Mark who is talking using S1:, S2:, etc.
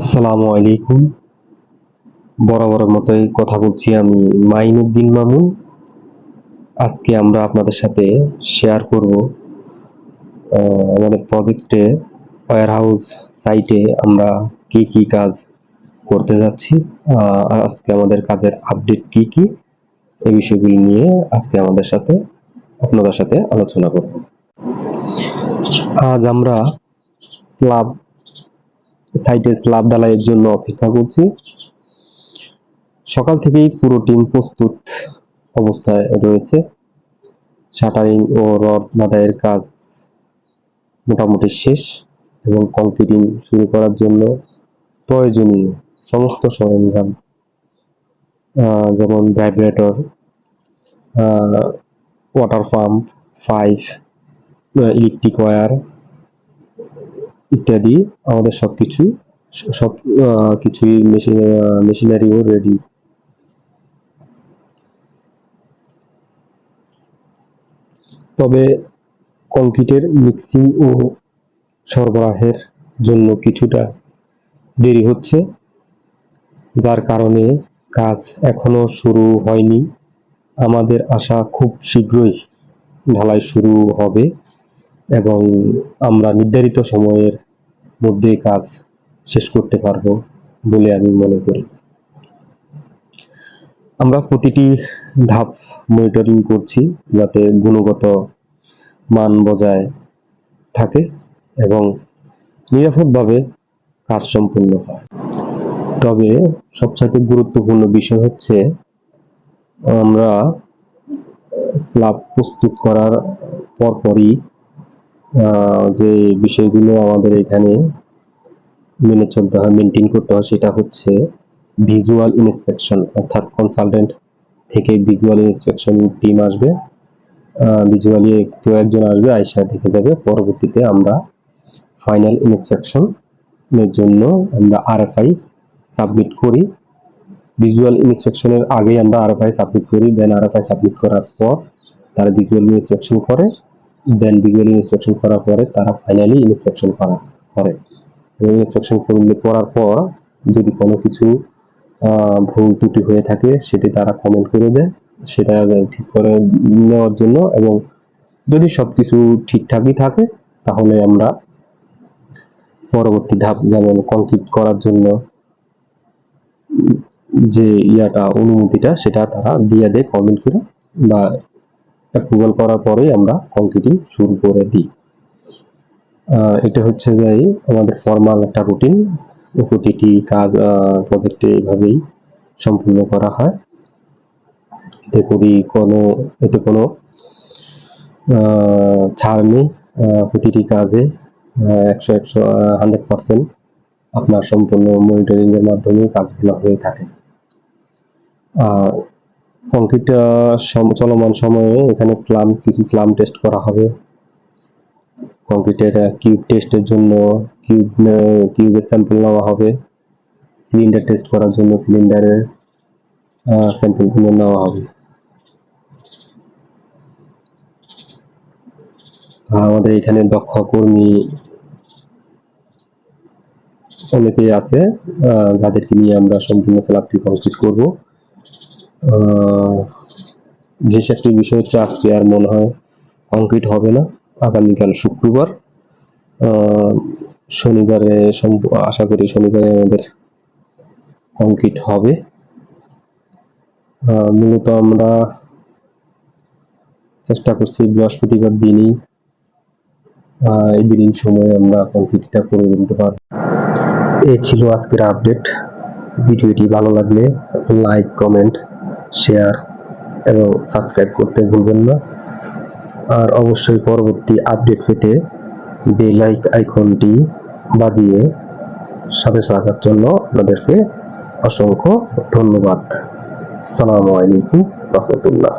S1: আসসালামু আলাইকুম। বরাবরের মতোই কথা বলছি আমি মাইনুদ্দিন মামুন। আজকে আমরা আপনাদের সাথে শেয়ার করব আমাদের প্রজেক্টে ওয়্যার হাউস সাইটে আমরা কি কি কাজ করতে যাচ্ছি আজকে আমাদের কাজের আপডেট কি কি, এই বিষয়গুলি নিয়ে আজকে আমাদের সাথে, আপনাদের সাথে আলোচনা করব। আজ আমরা স্ল্যাব সাইটে স্ল্যাব ঢালাইয়ের জন্য অপেক্ষা করছি। সকাল থেকেই পুরো টিম প্রস্তুত অবস্থায় রয়েছে। শাটারিং ও রড বাঁধাইয়ের কাজ মোটামুটি শেষ এবং কংক্রিটিং শুরু করার জন্য প্রয়োজনীয় সমস্ত সরঞ্জাম যেমন vibrator water pump, pipe, electric wire ইত্যাদি আমাদের সব আহ, কিছুই মেশিন মেশিনারিও রেডি তবে কংক্রিটের মিক্সিং ও সরবরাহের জন্য কিছুটা দেরি হচ্ছে যার কারণে কাজ এখনও শুরু হয়নি। আমাদের আশা খুব শীঘ্রই ঢালাই শুরু হবে। এবং আমরা নির্ধারিত সময়ের মধ্যে কাজ শেষ করতে পারব বলে আমি মনে করি। আমরা প্রতিটি ধাপ মনিটরিং করছি যাতে গুণগত মান বজায় থাকে এবং নিরাপদভাবে কাজ সম্পূর্ণ হয়। তবে সবচাইতে গুরুত্বপূর্ণ বিষয় হচ্ছে, আমরা স্ল্যাব প্রস্তুত করার পরপরই যে বিষয়গুলো আমাদের এখানে মেনে চলতে হয় মেনটেন করতে হয়, সেটা হচ্ছে ভিজুয়াল ইন্সপেকশন অর্থাৎ কনসালটেন্ট থেকে ভিজুয়াল ইন্সপেকশন টিম আসবে। ভিজুয়ালি কেউ একজন আসবে আয়সা দেখে যাবে। পরবর্তীতে আমরা ফাইনাল ইন্সপেকশনের জন্য আমরা আরএফআই সাবমিট করি। ভিজুয়াল ইন্সপেকশনের আগেই আমরা আরএফআই সাবমিট করি দেন আরএফআই সাবমিট করার পর তারা ভিজুয়াল ইন্সপেকশন করে। দেন ভিজুয়াল ইন্সপেকশন করার পরে তারা ফাইনালি ইন্সপেকশন করা করে। এবং ইন্সপেকশন করলে করার পর যদি কোনো কিছু ভুল ত্রুটি হয়ে থাকে, সেটি তারা কমেন্ট করে দেয়। সেটা ঠিক করে নেওয়ার জন্য এবং যদি সবকিছু ঠিকঠাকই থাকে, তাহলে আমরা পরবর্তী ধাপ যেমন কংক্রিট করার জন্য যে ইয়াটা, অনুমতিটা, সেটা তারা দিয়ে দেয় কমেন্ট করে বা অ্যাপ্রুভাল করার পরেই আমরা কংক্রিটিং শুরু করে দিই। এটা হচ্ছে যে আমাদের ফর্মাল একটা রুটিন প্রতিটি কাজ প্রজেক্টে এইভাবেই সম্পূর্ণ করা হয়। এতে করি কোনো, এতে কোনো ছাড় নেই প্রতিটি কাজে একশো একশো হান্ড্রেড পার্সেন্ট আপনার সম্পূর্ণ মনিটরিং এর মাধ্যমে কাজগুলো হয়ে থাকে। কংক্রিট চলমান সময়ে এখানে স্লাম, কিছু স্লাম টেস্ট করা হবে। কংক্রিটের কিউব টেস্টের জন্য কিউব কিউবের স্যাম্পল নেওয়া হবে। সিলিন্ডার টেস্ট করার জন্য সিলিন্ডারের স্যাম্পলগুলো নেওয়া হবে। আমাদের এখানে দক্ষ কর্মী অনেকেই আছে যাদেরকে নিয়ে আমরা সম্পূর্ণ স্ল্যাবটি কমপ্লিট করব। বিশেষ একটি বিষয় হচ্ছে আজকে আর মনে হয় কংক্রিট হবে না, আগামীকাল শুক্রবার শনিবারে আশা করি শনিবারে আমাদের কংক্রিট হবে। মূলত আমরা চেষ্টা করছি বৃহস্পতিবার দিনই দিন সময় আমরা কংক্রিটটা করে দিতে পারব। এই ছিল আজকের আপডেট ভিডিওটি ভালো লাগলে লাইক কমেন্ট শেয়ার এবং সাবস্ক্রাইব করতে ভুলবেন না। আর অবশ্যই পরবর্তী আপডেট পেতে বেল আইকনটি বাজিয়ে সাথে থাকার জন্য আপনাদেরকে অসংখ্য ধন্যবাদ। আসসালামু আলাইকুম রহমতুল্লাহ।